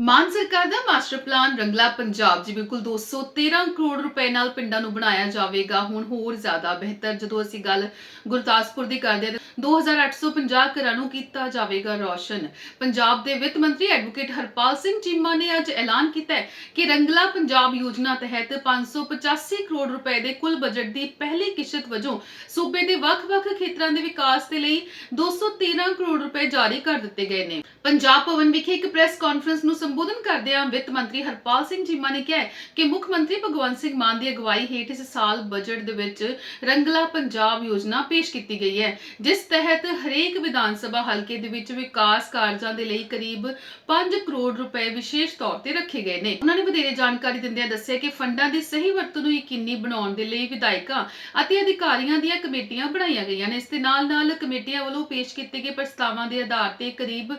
ਮਾਨ ਸਰਕਾਰ ਦਾ master plan ਰੰਗਲਾ ਪੰਜਾਬ, ਜੀ ਬਿਲਕੁਲ 213 ਕਰੋੜ ਰੁਪਏ ਨਾਲ ਪਿੰਡਾਂ ਨੂੰ ਬਣਾਇਆ ਜਾਵੇਗਾ। ਹੁਣ ਹੋਰ ਜ਼ਿਆਦਾ ਬਿਹਤਰ, ਜਦੋਂ ਅਸੀਂ ਗੱਲ ਗੁਰਦਾਸਪੁਰ ਦੀ ਕਰਦੇ ਹਾਂ 2850 ਘਰਾਂ ਨੂੰ ਕੀਤਾ ਜਾਵੇਗਾ ਰੌਸ਼ਨ। ਪੰਜਾਬ ਦੇ ਵਿੱਤ ਮੰਤਰੀ ਐਡਵੋਕੇਟ ਹਰਪਾਲ ਸਿੰਘ ਚੀਮਾ ਨੇ ਅੱਜ ਐਲਾਨ ਕੀਤਾ ਹੈ ਕਿ ਰੰਗਲਾ ਪੰਜਾਬ ਯੋਜਨਾ ਤਹਿਤ 585 ਕਰੋੜ ਰੁਪਏ ਦੇ ਕੁੱਲ ਬਜਟ ਦੀ ਪਹਿਲੀ ਕਿਸ਼ਤ ਵਜੋਂ ਸੂਬੇ ਦੇ ਵੱਖ-ਵੱਖ ਖੇਤਰਾਂ ਦੇ ਵਿਕਾਸ ਦੇ ਲਈ 213 ਕਰੋੜ ਰੁਪਏ ਜਾਰੀ ਕਰ ਦਿੱਤੇ ਗਏ ਨੇ। ਪੰਜਾਬ ਭਵਨ ਵਿਖੇ ਇੱਕ ਪ੍ਰੈਸ ਕਾਨਫਰੰਸ ਨੂੰ ਸੰਬੋਧਨ ਕਰਦਿਆਂ ਵਿੱਤ ਮੰਤਰੀ ਹਰਪਾਲ ਸਿੰਘ ਚੀਮਾ ਨੇ ਕਿਹਾ ਕਿ ਮੁੱਖ ਮੰਤਰੀ ਭਗਵੰਤ ਸਿੰਘ ਮਾਨ ਦੀ ਅਗਵਾਈ ਹੇਠ ਇਸ ਸਾਲ ਬਜਟ ਦੇ ਵਿੱਚ ਰੰਗਲਾ ਪੰਜਾਬ ਯੋਜਨਾ ਪੇਸ਼ ਕੀਤੀ ਗਈ ਹੈ, ਜਿਸ ਤਹਿਤ ਹਰੇਕ ਵਿਧਾਨ ਸਭਾ ਹਲਕੇ ਦੇ ਵਿੱਚ ਵਿਕਾਸ ਕਾਰਜਾਂ ਦੇ ਲਈ ਕਰੀਬ 5 ਕਰੋੜ ਰੁਪਏ ਵਿਸ਼ੇਸ਼ ਤੌਰ ਤੇ ਰੱਖੇ ਗਏ ਨੇ। ਉਹਨਾਂ ਨੇ ਵਧੇਰੇ ਜਾਣਕਾਰੀ ਦਿੰਦਿਆਂ ਦੱਸਿਆ ਕਿ ਫੰਡਾਂ ਦੀ ਸਹੀ ਵਰਤੋਂ ਨੂੰ ਯਕੀਨੀ ਬਣਾਉਣ ਦੇ ਲਈ ਵਿਧਾਇਕਾਂ ਅਤੇ ਅਧਿਕਾਰੀਆਂ ਦੀਆਂ ਕਮੇਟੀਆਂ ਬਣਾਈਆਂ ਗਈਆਂ ਨੇ। ਇਸ ਦੇ ਨਾਲ ਨਾਲ ਕਮੇਟੀਆਂ ਵੱਲੋਂ ਪੇਸ਼ ਕੀਤੇ ਗਏ ਪ੍ਰਸਤਾਵਾਂ ਦੇ ਆਧਾਰ ਤੇ ਕਰੀਬ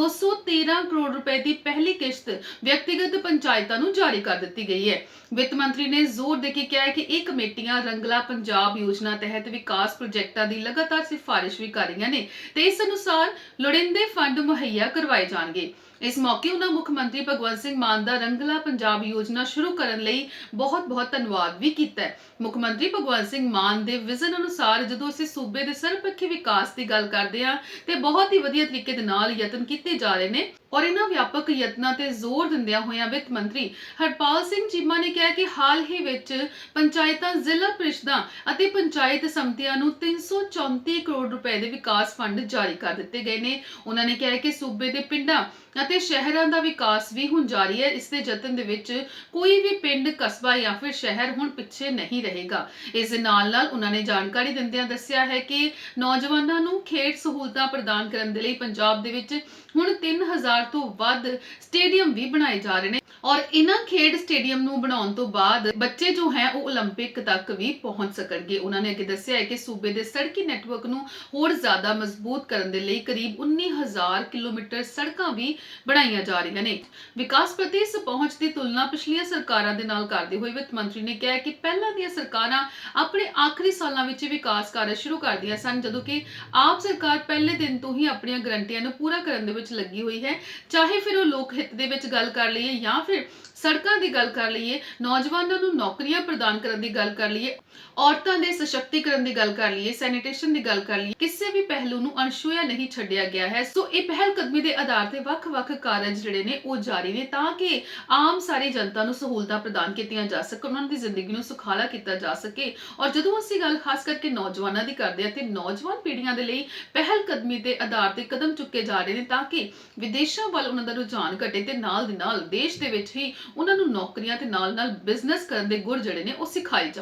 213 ਕਰੋੜ ਰੁਪਏ ਦੀ ਪਹਿਲੀ ਕਿਸ਼ਤ ਵਿਅਕਤੀਗਤ ਪੰਚਾਇਤਾਂ ਨੂੰ ਜਾਰੀ ਕਰ ਦਿੱਤੀ ਗਈ ਹੈ। ਵਿੱਤ ਮੰਤਰੀ ਨੇ ਜ਼ੋਰ ਦੇ ਕੇ ਕਿਹਾ ਹੈ ਕਿ ਇਹ ਕਮੇਟੀਆਂ ਰੰਗਲਾ ਪੰਜਾਬ ਯੋਜਨਾ ਤਹਿਤ ਵਿਕਾਸ ਪ੍ਰੋਜੈਕਟਾਂ ਦੀ ਲਗਾਤਾਰ ਸਿਫਾਰਿਸ਼ ਵੀ ਕਰ ਰਹੀਆਂ ਨੇ ਤੇ ਇਸ ਅਨੁਸਾਰ ਲੋੜੀਂਦੇ ਫੰਡ ਮੁਹੱਈਆ ਕਰਵਾਏ ਜਾਣਗੇ। ਇਸ ਮੌਕੇ ਉਹਨਾਂ ਮੁੱਖ ਮੰਤਰੀ ਭਗਵੰਤ ਸਿੰਘ ਮਾਨ ਦਾ ਰੰਗਲਾ ਪੰਜਾਬ ਯੋਜਨਾ ਸ਼ੁਰੂ ਕਰਨ ਲਈ ਬਹੁਤ-ਬਹੁਤ ਧੰਨਵਾਦ ਵੀ ਕੀਤਾ ਹੈ। ਮੁੱਖ ਮੰਤਰੀ ਭਗਵੰਤ ਸਿੰਘ ਮਾਨ ਦੇ ਵਿਜ਼ਨ ਅਨੁਸਾਰ ਜਦੋਂ ਅਸੀਂ ਸੂਬੇ ਦੇ ਸਰਬਪੱਖੀ ਵਿਕਾਸ ਦੀ ਗੱਲ ਕਰਦੇ ਹਾਂ ਤੇ ਬਹੁਤ ਹੀ ਵਧੀਆ ਤਰੀਕੇ ਦੇ ਨਾਲ ਯਤਨ ਕੀਤੇ ਜਾ ਰਹੇ ਨੇ ਔਰ ਇਹਨਾਂ ਵਿਆਪਕ ਯਤਨਾਂ ਤੇ ਜ਼ੋਰ ਦਿੰਦਿਆਂ ਹੋਇਆਂ ਵਿੱਤ ਮੰਤਰੀ ਹਰਪਾਲ ਸਿੰਘ ਚੀਮਾ ਨੇ ਕਿਹਾ ਕਿ ਹਾਲ ਹੀ ਵਿੱਚ ਪੰਚਾਇਤਾਂ, ਜ਼ਿਲ੍ਹਾ ਪ੍ਰੀਸ਼ਦਾਂ ਅਤੇ ਪੰਚਾਇਤ ਸਮਤੀਆਂ ਨੂੰ 334 ਕਰੋੜ ਰੁਪਏ ਦੇ ਵਿਕਾਸ ਫੰਡ ਜਾਰੀ ਕਰ ਦਿੱਤੇ ਗਏ ਨੇ। ਉਹਨਾਂ ਨੇ ਕਿਹਾ ਕਿ ਸੂਬੇ ਦੇ ਪਿੰਡਾਂ ਅਤੇ ਸ਼ਹਿਰਾਂ ਦਾ ਵਿਕਾਸ ਵੀ ਹੁਣ ਜਾਰੀ ਹੈ ਇਸ ਦੇ ਯਤਨ ਦੇ ਵਿੱਚ ਕੋਈ ਵੀ ਪਿੰਡ ਕਸਬਾ ਜਾਂ ਫਿਰ ਸ਼ਹਿਰ ਹੁਣ ਪਿੱਛੇ ਨਹੀਂ ਰਹੇਗਾ ਇਸ ਦੇ ਨਾਲ ਨਾਲ ਉਹਨਾਂ ਨੇ ਜਾਣਕਾਰੀ ਦਿੰਦਿਆਂ ਦੱਸਿਆ ਹੈ ਕਿ ਨੌਜਵਾਨਾਂ ਨੂੰ ਖੇਡ ਸਹੂਲਤਾਂ ਪ੍ਰਦਾਨ ਕਰਨ ਦੇ ਲਈ ਪੰਜਾਬ ਦੇ ਵਿੱਚ ਹੁਣ 3000 ਤੋਂ ਵੱਧ ਸਟੇਡੀਅਮ ਵੀ ਬਣਾਏ ਜਾ ਰਹੇ ਨੇ ਔਰ ਇਹਨਾਂ ਖੇਡ ਸਟੇਡੀਅਮ ਨੂੰ ਬਣਾਉਣ ਤੋਂ ਬਾਅਦ ਬੱਚੇ ਜੋ ਹੈ ਉਹ 올림픽 ਤੱਕ ਵੀ ਪਹੁੰਚ ਸਕਣਗੇ ਉਹਨਾਂ ਨੇ ਅੱਗੇ ਦੱਸਿਆ ਹੈ ਕਿ ਸੂਬੇ ਦੇ ਸੜਕੀ ਨੈਟਵਰਕ ਨੂੰ ਹੋਰ ਜ਼ਿਆਦਾ ਮਜ਼ਬੂਤ ਕਰਨ ਦੇ ਲਈ ਕਰੀਬ 19000 ਕਿਲੋਮੀਟਰ ਸੜਕਾਂ ਵੀ ਬਣਾਈਆਂ ਜਾ ਰਹੀਆਂ ਨੇ। ਵਿਕਾਸ ਪ੍ਰਤੀ ਇਸ ਪਹੁੰਚ ਦੀ ਤੁਲਨਾ ਪਿਛਲੀਆਂ ਸਰਕਾਰਾਂ ਦੇ ਨਾਲ ਕਰਦੇ ਹੋਏ ਵਿੱਤ ਮੰਤਰੀ ਨੇ ਕਿਹਾ ਕਿ ਪਹਿਲਾਂ ਦੀਆਂ ਸਰਕਾਰਾਂ ਆਪਣੇ ਆਖਰੀ ਸਾਲਾਂ ਵਿੱਚ ਵਿਕਾਸ ਕਾਰਜ ਸ਼ੁਰੂ ਕਰਦੀਆਂ ਸਨ, ਜਦੋਂ ਕਿ ਆਪ ਸਰਕਾਰ ਪਹਿਲੇ ਦਿਨ ਤੋਂ ਹੀ ਆਪਣੀਆਂ ਗਰੰਟੀਆਂ ਨੂੰ ਪੂਰਾ ਕਰਨ ਦੇ ਵਿੱਚ ਲੱਗੀ ਹੋਈ ਹੈ। ਚਾਹੇ ਫਿਰ ਉਹ ਲੋਕ ਹਿੱਤ ਦੇ ਵਿੱਚ ਗੱਲ ਕਰ ਲਈਏ ਜਾਂ ਫਿਰ ਸੜਕਾਂ ਦੀ ਗੱਲ ਕਰ ਲਈਏ, ਨੌਜਵਾਨਾਂ ਨੂੰ ਨੌਕਰੀਆਂ ਪ੍ਰਦਾਨ ਕਰਨ ਦੀ ਗੱਲ ਕਰ ਲਈਏ, ਔਰਤਾਂ ਦੇ ਸਸ਼ਕਤੀਕਰਨ ਦੀ ਗੱਲ ਕਰ ਲਈਏ ਸੈਨੀਟੇਸ਼ਨ ਦੀ ਗੱਲ ਕਰ ਲਈਏ, ਕਿਸੇ ਵੀ ਪਹਿਲੂ ਨੂੰ ਅਣਛੂਇਆ ਨਹੀਂ ਛੱਡਿਆ ਗਿਆ ਹੈ। ਸੋ ਇਹ ਪਹਿਲ ਕਦਮੀ ਦੇ ਆਧਾਰ ਤੇ ਵੱਖ-ਵੱਖ ਕਾਰਜ ਜਿਹੜੇ ਨੇ, ਉਹ ਜਾਰੀ ਨੇ ਤਾਂ ਕਿ ਆਮ ਸਾਰੀ ਜਨਤਾ ਨੂੰ ਸਹੂਲਤਾਂ ਪ੍ਰਦਾਨ ਕੀਤੀਆਂ ਜਾ ਸਕਣ, ਉਹਨਾਂ ਦੀ ਜ਼ਿੰਦਗੀ ਨੂੰ ਸੁਖਾਲਾ ਕੀਤਾ ਜਾ ਸਕੇ। ਔਰ ਜਦੋਂ ਅਸੀਂ ਗੱਲ ਖਾਸ ਕਰਕੇ ਨੌਜਵਾਨਾਂ ਦੀ ਕਰਦੇ ਹਾਂ, ਤੇ ਨੌਜਵਾਨ ਪੀੜ੍ਹੀਆਂ ਦੇ ਲਈ ਪਹਿਲ ਕਦਮੀ ਦੇ ਆਧਾਰ ਤੇ ਕਦਮ ਚੁੱਕੇ ਜਾ ਰਹੇ ਨੇ ਤਾਂ ਕਿ ਵਿਦੇਸ਼ਾਂ ਵੱਲ ਉਹਨਾਂ ਦਾ ਰੁਝਾਨ ਘਟੇ ਤੇ ਨਾਲ ਦੀ ਨਾਲ ਦੇਸ਼ ਦੇ ਵਿੱਚ ਹੀ ਉਹਨਾਂ ਨੂੰ ਨੌਕਰੀਆਂ ਤੇ ਨਾਲ ਨਾਲ ਬਿਜ਼ਨਸ ਕਰਨ ਦੇ ਗੁਰ ਜਿਹੜੇ ਨੇ ਉਹ ਸਿਖਾਏ ਜਾਣ।